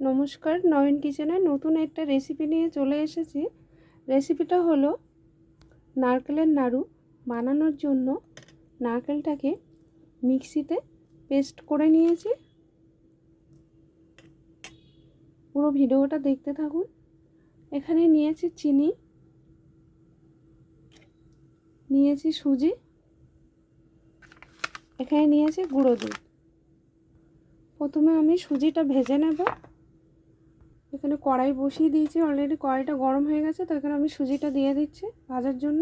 নমস্কার, নয়ন কিচেনে নতুন একটা রেসিপি নিয়ে চলে এসেছি। রেসিপিটা হলো নারকেলের নাড়ু বানানোর জন্য নারকেলটাকে মিক্সিতে পেস্ট করে নিয়েছি। পুরো ভিডিওটা দেখতে থাকুন। এখানে নিয়েছি চিনি, নিয়েছি সুজি, এখানে নিয়েছি গুঁড়ো দুধ। প্রথমে আমি সুজিটা ভেজে নেব। এখানে কড়াই বসিয়ে দিয়েছি। অলরেডি কড়াইটা গরম হয়ে গেছে, তো এখানে আমি সুজিটা দিয়ে দিচ্ছি ভাজার জন্য।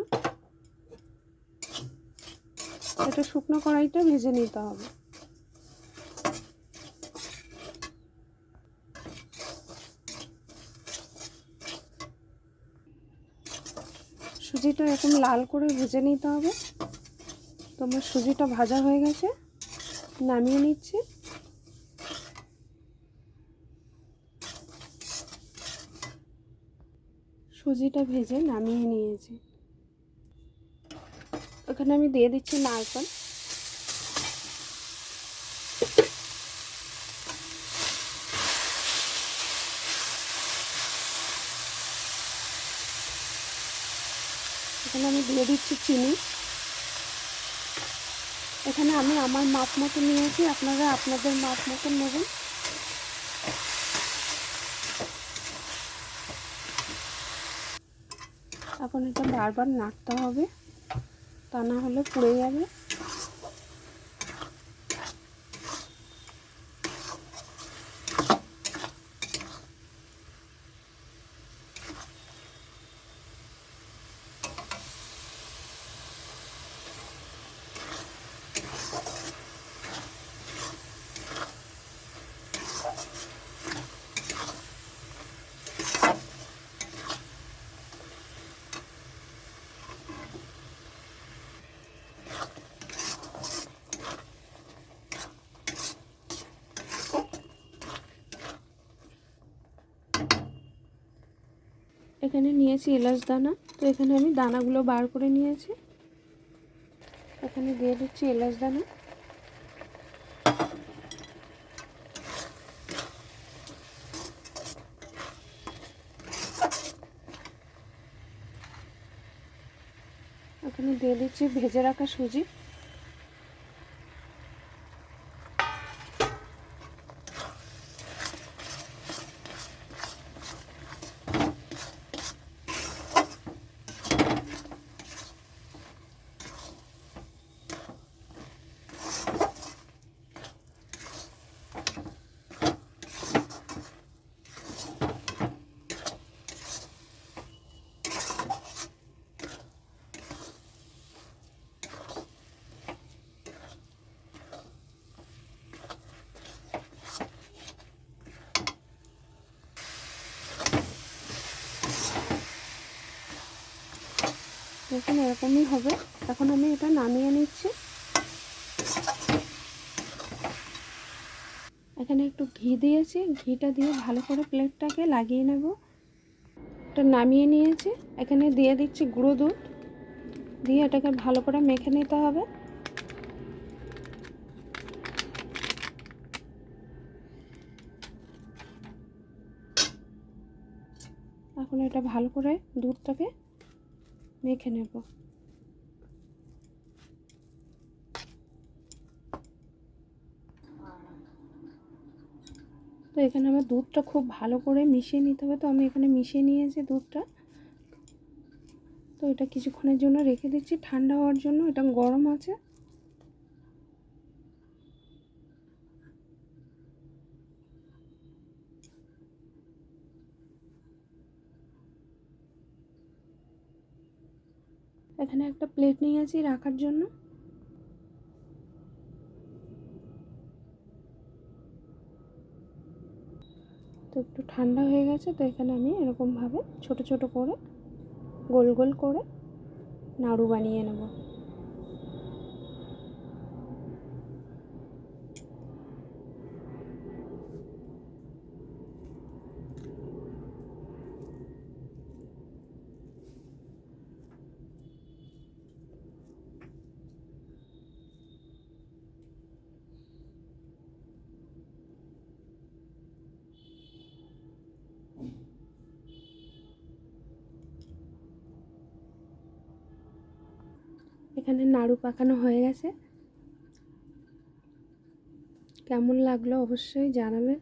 এটা শুকনো কড়াইটা ভেজে নিতে হবে। সুজিটা এরকম লাল করে ভেজে নিতে হবে। তোমার সুজিটা ভাজা হয়ে গেছে, নামিয়ে নিচ্ছি। সুজিটা ভেজে নামিয়ে নিয়েছি। ওখানে আমি দিয়ে দিচ্ছি নারকেল। এখানে আমি দিয়ে দিচ্ছি চিনি। এখানে আমি আমার মাপ মতো নিয়েছি, আপনারা আপনাদের মাপ মতন নেবেন। এখন এটা বারবার নাড়তে হবে। তা না হলে পুড়ে যাবে। এখানে নিয়েছি এলাচ দানা। তো এখানে আমি দানাগুলো বার করে নিয়েছি। এখানে দিয়ে দিচ্ছি এলাচ দানা। এখানে দিয়ে দিচ্ছি ভেজে রাখা সুজি। দেখুন এরকমই হবে। এখন আমি এটা নামিয়ে নিচ্ছি। এখানে একটু ঘি দিয়েছি। ঘিটা দিয়ে ভালো করে প্লেটটাকে লাগিয়ে নেব। এটা নামিয়ে নিয়েছি। এখানে দিয়ে দিচ্ছি গুঁড়ো দুধ। দিয়ে এটাকে ভালো করে মেখে নিতে হবে। এখন এটা ভালো করে দুধটাকে মেখে নেব। তো এখানে আমার দুধটা খুব ভালো করে মিশিয়ে নিতে হবে। তো আমি এখানে মিশিয়ে নিয়েছি দুধটা। তো এটা কিছুক্ষণের জন্য রেখে দিচ্ছি। ঠান্ডা হওয়ার জন্য এটা গরম আছে। এখানে একটা প্লেট নিয়ে আছি রাখার জন্য। তো একটু ঠান্ডা হয়ে গেছে, তো এখানে আমি এরকমভাবে ছোট ছোট করে, গোল গোল করে নাড়ু বানিয়ে নেব। এখানে নাড়ু পাকানো হয়ে গেছে। কেমন লাগল অবশ্যই জানাবেন।